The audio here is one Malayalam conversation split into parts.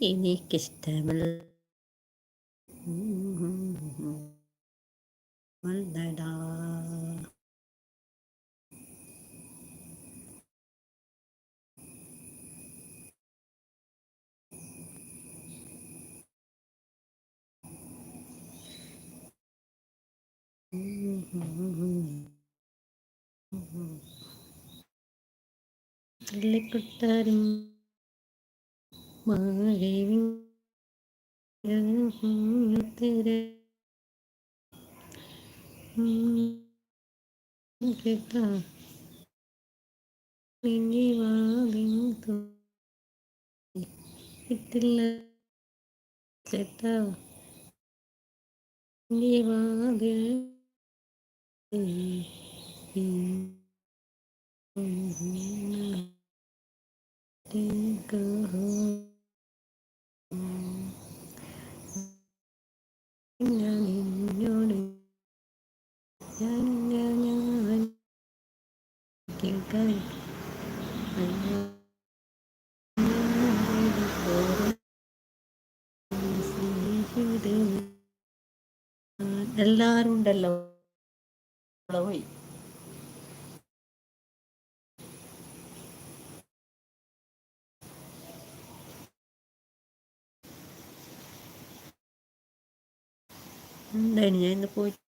എനിക്കിഷ്ടമല്ല മല്ലടാ തള്ളിക്കുട്ടാരും മഴവിൻ തിരെ കേട്ടാ ഇനി വാതിൻ ഇട്ടില്ല ചേട്ടാ വാതിൽ ഞാൻ നിന്നോട് ഞാൻ ഞാൻ ഞാൻ കേൾക്കാൻ എല്ലാരും ഉണ്ടല്ലോ പോയി. ഉണ്ടായിരുന്നു ഞാൻ ഇന്ന് പോയി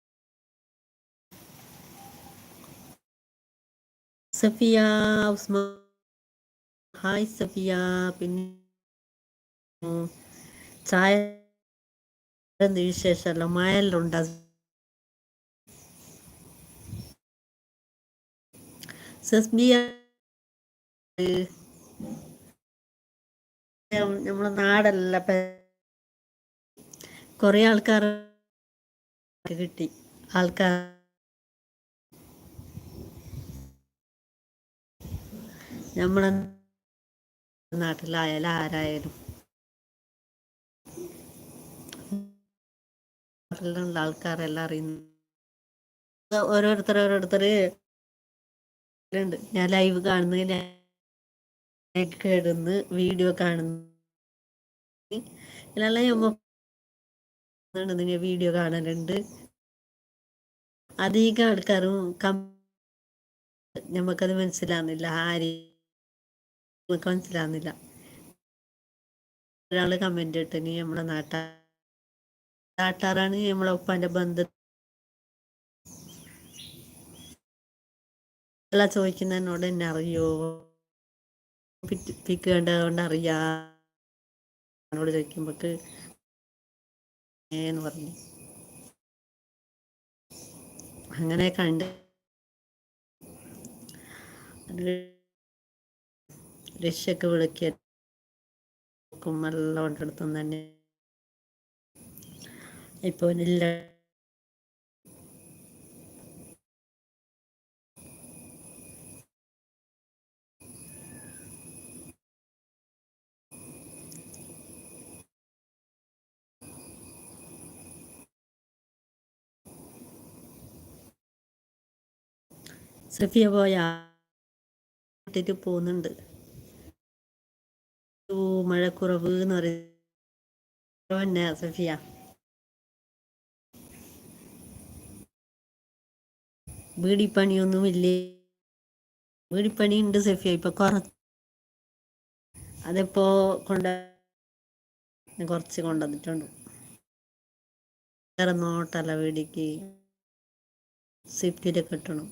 സഫിയ ഉസ്മാ ഹായ് സഫിയ. പിന്നെ ചായ വിശേഷമല്ല? മഴയെല്ലാം സസ്ബിയ നമ്മളെ നാടല്ല കുറേ ആൾക്കാർ കിട്ടി. ആൾക്കാർ നമ്മളെ നാട്ടിലായാലും ആരായാലും നാട്ടിലുള്ള ആൾക്കാരെല്ലാം അറിയുന്നു ഓരോരുത്തർ ഓരോരുത്തർ ഞാൻ ലൈവ് കാണുന്നില്ല കേടുന്ന് വീഡിയോ കാണുന്നു ഇതെല്ലാം വീഡിയോ കാണലുണ്ട്. അധികം ആൾക്കാരും കം നമുക്കത് മനസ്സിലാകുന്നില്ല ആര് നമുക്ക് മനസ്സിലാവുന്നില്ല. ഒരാൾ കമന്റ് ഇട്ടിനി നമ്മളെ നാട്ടാ നാട്ടാറാണ് നമ്മളെ ഒപ്പാന്റെ ബന്ധം അല്ല ചോദിക്കുന്നതിനോട് എന്നെ അറിയോ? പിക്കേണ്ടതുകൊണ്ട് അറിയാ എന്നോട് ചോദിക്കുമ്പോക്ക് എന്ന് പറഞ്ഞു. അങ്ങനെ കണ്ട് രക്ഷയൊക്കെ വിളിക്കുക എല്ലാം തന്നെ. ഇപ്പോൾ സഫിയ പോയാ പോകുന്നുണ്ട്. മഴക്കുറവ് എന്ന് പറയുന്ന സഫിയ. വീടിപ്പണിയൊന്നുമില്ലേ വീടിപ്പണി ഉണ്ട് സഫിയ ഇപ്പൊ കുറച്ച് അതിപ്പോ കൊണ്ട കുറച്ച് കൊണ്ടുവന്നിട്ടുണ്ട് വേറെ നോട്ടല്ല വീടിക്ക്. സ്വിഫ്റ്റിലൊക്കെ കിട്ടണം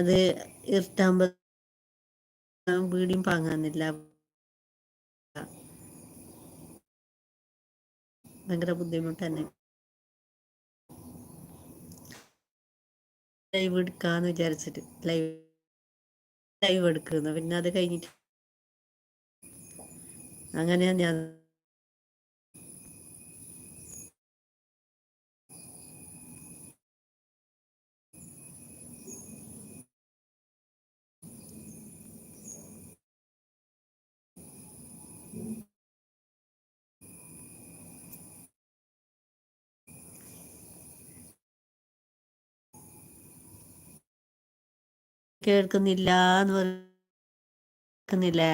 അത് ഇരുട്ടാകുമ്പോൾ വീടിയും പാങ്ങാന്നില്ല. ഭയങ്കര ബുദ്ധിമുട്ട് തന്നെ ലൈവ് എടുക്കാന്ന് വിചാരിച്ചിട്ട് ലൈവ് ലൈവ് എടുക്കുന്നു പിന്നെ അത് കഴിഞ്ഞിട്ട് അങ്ങനെയാ ഞാൻ കേൾക്കുന്നില്ല എന്ന് പറയുന്നില്ലേ